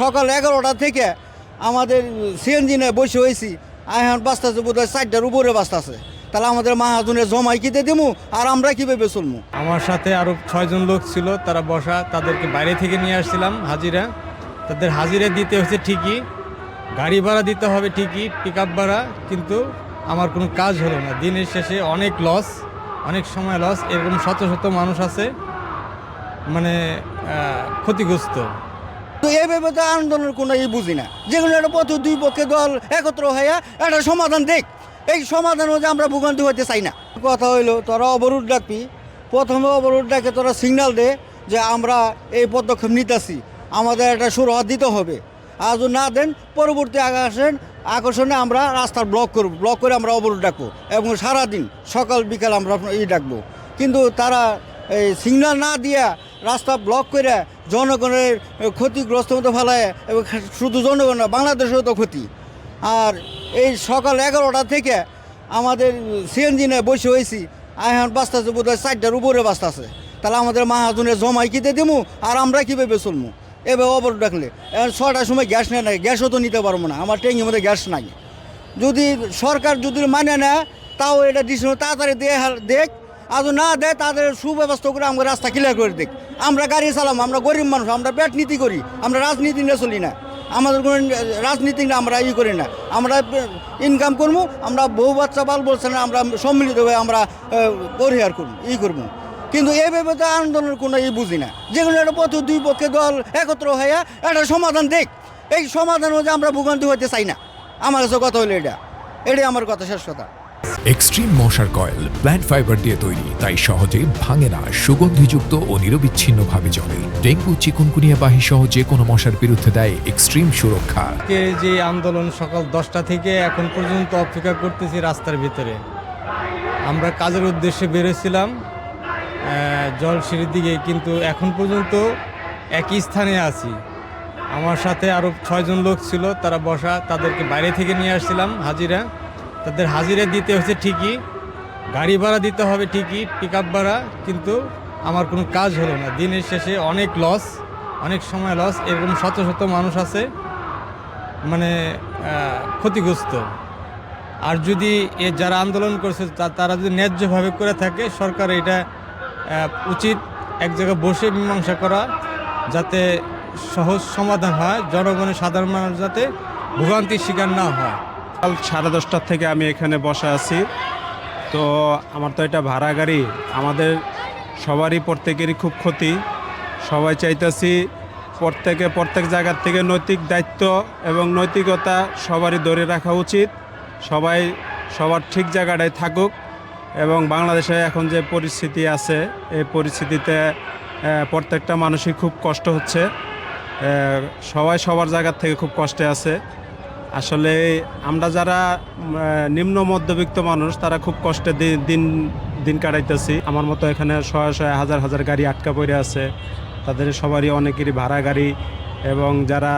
সকাল এগারোটা থেকে আমাদের সিএনজি নিয়ে বসে হয়েছি। এখন বাঁচতেছে বোধ হয় চারটার উপরে বাঁচতেছে তাহলে আমাদের মাহাজনের জমাই কিতে দেবো আর আমরা কীভাবে চলবো আমার সাথে আরও ছয়জন লোক ছিল, তারা বসা, তাদেরকে বাইরে থেকে নিয়ে আসছিলাম, হাজিরা। তাদের হাজিরা দিতে হয়েছে ঠিকই। গাড়ি ভাড়া দিতে হবে ঠিকই পিক আপ ভাড়া, কিন্তু আমার কোনো কাজ হলো না। দিনের শেষে অনেক লস অনেক সময় লস এরকম শত শত মানুষ আছে মানে ক্ষতিগ্রস্ত। তো এইভাবে তো আন্দোলনের কোনো ই বুঝি না। যেগুলো একটা পথ দুই পক্ষে দল একত্র হইয়া একটা সমাধান দেখ। এই সমাধান হচ্ছে আমরা ভোগান্তি হইতে চাই না। কথা হইল, তোরা অবরোধ ডাকবি। প্রথমে অবরোধ ডাকে তোরা সিগনাল দে যে আমরা এই পদক্ষেপ নিতেছি। আমাদের একটা সুরহাত দিতে হবে। যদি না দেন, পরবর্তী আকর্ষণ আকর্ষণে আমরা রাস্তার ব্লক করব। ব্লক করে আমরা অবরোধ ডাকবো। এবং সারাদিন, সকাল, বিকাল আমরা ই ডাকবো। কিন্তু তারা এই সিগনাল না দিয়া রাস্তা ব্লক করে জনগণের ক্ষতিগ্রস্ত মতো ফেলায় এবং শুধু জনগণ না, বাংলাদেশেরও তো ক্ষতি। আর এই সকাল এগারোটা থেকে আমাদের সিএনজি নিয়ে বসে হয়েছি। এখন বাঁচতেছে বোধ হয় চারটার উপরে বাঁচতেছে তাহলে আমাদের মাহাজনের জমাই কিতে দেবো আর আমরা কীভাবে চলবো এভাবে অবর ডাকলে ছটার সময় গ্যাস নেয় না গ্যাসও তো নিতে পারব না। আমার ট্যাঙ্কির মধ্যে গ্যাস নাই। যদি সরকার যদি মানে না তাও এটা দিস তাড়াতাড়ি দেখ। যদি না দেয় তাদের সুব্যবস্থা করে আমাকে রাস্তা ক্লিয়ার করে দিক। আমরা গাড়ি চালাম, আমরা গরিব মানুষ, আমরা পেট নীতি করি, আমরা রাজনীতি নিয়ে চলি না। আমাদের কোনো রাজনীতি না, আমরা ই করি না। আমরা ইনকাম করব আমরা বহু বাচ্চা বাল বলছে না, আমরা সম্মিলিত হয়ে আমরা পরিহার করব ই করব কিন্তু এইভাবে তো আন্দোলনের কোনো ই বুঝি না। যেগুলো একটা পথ, দুই পক্ষে দল একত্র হইয়া একটা সমাধান দেখ। এই সমাধান হচ্ছে আমরা ভোগান্তি হইতে চাই না। আমার কাছে কথা হলো এটা। এটাই আমার কথা, শেষ কথা। এক্সট্রিম মশার কয়েল প্ল্যান্ট ফাইবার দিয়ে তৈরি, তাই সহজে ভাঙে না, সুগন্ধিযুক্ত ও নিরবিচ্ছিন্নভাবে চলে ডেঙ্গু, চিকুনকুনিয়া বাহি সহ যে কোনো মশার বিরুদ্ধে দেয় এক্সট্রিম সুরক্ষা। যে আন্দোলন সকাল দশটা থেকে এখন পর্যন্ত অপেক্ষা করতেছি রাস্তার ভিতরে। আমরা কাজের উদ্দেশ্যে বেরোছিলাম জল জলসিঁড়ির দিকে, কিন্তু এখন পর্যন্ত একই স্থানে আছি। আমার সাথে আরও ছয়জন লোক ছিল, তারা বসা, তাদেরকে বাইরে থেকে নিয়ে আসছিলাম, হাজিরা। তাদের হাজিরা দিতে হচ্ছে ঠিকই, গাড়ি ভাড়া দিতে হবে ঠিকই পিক আপ ভাড়া, কিন্তু আমার কোনো কাজ হলো না। দিনের শেষে অনেক লস অনেক সময় লস এরকম শত শত মানুষ আছে মানে ক্ষতিগ্রস্ত। আর যদি এ যারা আন্দোলন করছে তারা যদি ন্যায্যভাবে করে থাকে, সরকার এটা উচিত এক জায়গায় বসে মীমাংসা করা, যাতে সহজ সমাধান হয়, জনগণের সাধারণ মানুষ যাতে ভোগান্তির শিকার না হয়। সকাল সাড়ে দশটার থেকে আমি এখানে বসে আছি। তো আমার তো এটা ভাড়া গাড়ি। আমাদের সবারই প্রত্যেকেরই খুব ক্ষতি। সবাই চাইতেছি প্রত্যেকে প্রত্যেক জায়গার থেকে নৈতিক দায়িত্ব এবং নৈতিকতা সবারই ধরে রাখা উচিত। সবাই সবার ঠিক জায়গাটায় থাকুক এবং বাংলাদেশে এখন যে পরিস্থিতি আছে, এই পরিস্থিতিতে প্রত্যেকটা মানুষই খুব কষ্ট হচ্ছে। সবাই সবার জায়গার থেকে খুব কষ্টে আছে। আসলে আমরা যারা নিম্ন মধ্যবিত্ত মানুষ, তারা খুব কষ্টে দিন দিন কাটাইতেছি। আমার মতো এখানে শয়ে শয়ে হাজার হাজার গাড়ি আটকা পড়ে আছে। তাদের সবারই অনেকেরই ভাড়া গাড়ি এবং যারা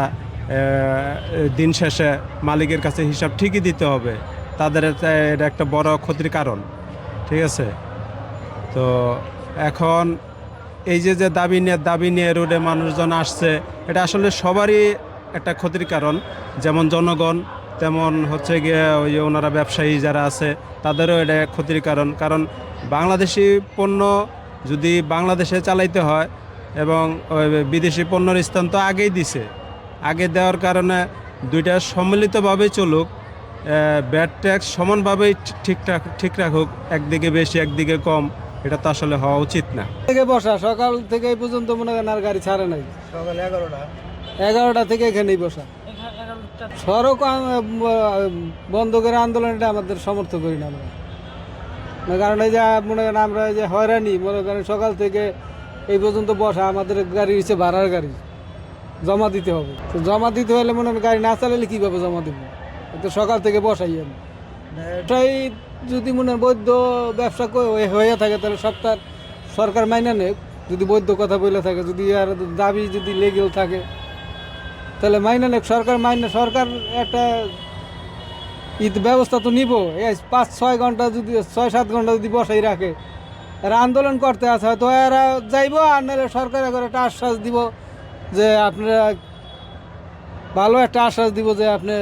দিন শেষে মালিকের কাছে হিসাব ঠিকই দিতে হবে, তাদের এটা একটা বড় ক্ষতির কারণ। ঠিক আছে? তো এখন এই যে যে দাবি নিয়ে দাবি নিয়ে রোডে মানুষজন আসছে, এটা আসলে সবারই একটা ক্ষতির কারণ। যেমন জনগণ তেমন হচ্ছে গিয়ে ওই যে ওনারা ব্যবসায়ী যারা আছে তাদেরও এটা ক্ষতির কারণ। কারণ বাংলাদেশি পণ্য যদি বাংলাদেশে চালাইতে হয় এবং বিদেশি পণ্যের স্থান তো আগেই দিছে আগে দেওয়ার কারণে দুইটা সম্মিলিতভাবেই চলুক ব্যাড ট্যাক্স সমানভাবেই ঠিকঠাক ঠিক রাখুক একদিকে বেশি একদিকে কম এটা তো আসলে হওয়া উচিত না। থেকে বসা সকাল থেকে এই পর্যন্ত মনে করেন আর গাড়ি ছাড়ে নাই। সকাল এগারোটা। এগারোটা থেকে এখানেই বসা। সড়ক বন্ধ করে আন্দোলনটা আমাদের সমর্থন করি না আমরা। কারণ এই যে, মনে করেন আমরা এই যে হয়রানি, মনে করেন সকাল থেকে এই পর্যন্ত বসা আমাদের গাড়ি হচ্ছে ভাড়ার গাড়ি। জমা দিতে হবে। তো জমা দিতে হলে মনে করেন গাড়ি না চালালে কীভাবে জমা দেবো? তো সকাল থেকে বসাই আমি। এটাই যদি মনে হয় বৈধ ব্যবসা হয়ে- হয়ে থাকে, তাহলে সপ্তাহ সরকার মাইনা নেক। যদি বৈধ কথা বলে থাকে, যদি আর দাবি যদি লেগেও থাকে তাহলে মাইনে নেক, সরকার মাইনে, সরকার একটা ঈদ ব্যবস্থা তো নিব। এই পাঁচ, ছয় ঘণ্টা যদি, ছয়, সাত ঘণ্টা যদি বসাই রাখে, এরা আন্দোলন করতে আছে, হয়তো এরা যাইব আর নাহলে সরকার এখন একটা আশ্বাস দিব যে আপনারা ভালো একটা আশ্বাস দিব যে আপনি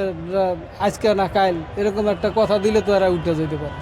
আজকে না কাল, এরকম একটা কথা দিলে তো এরা উঠে যেতে পারে।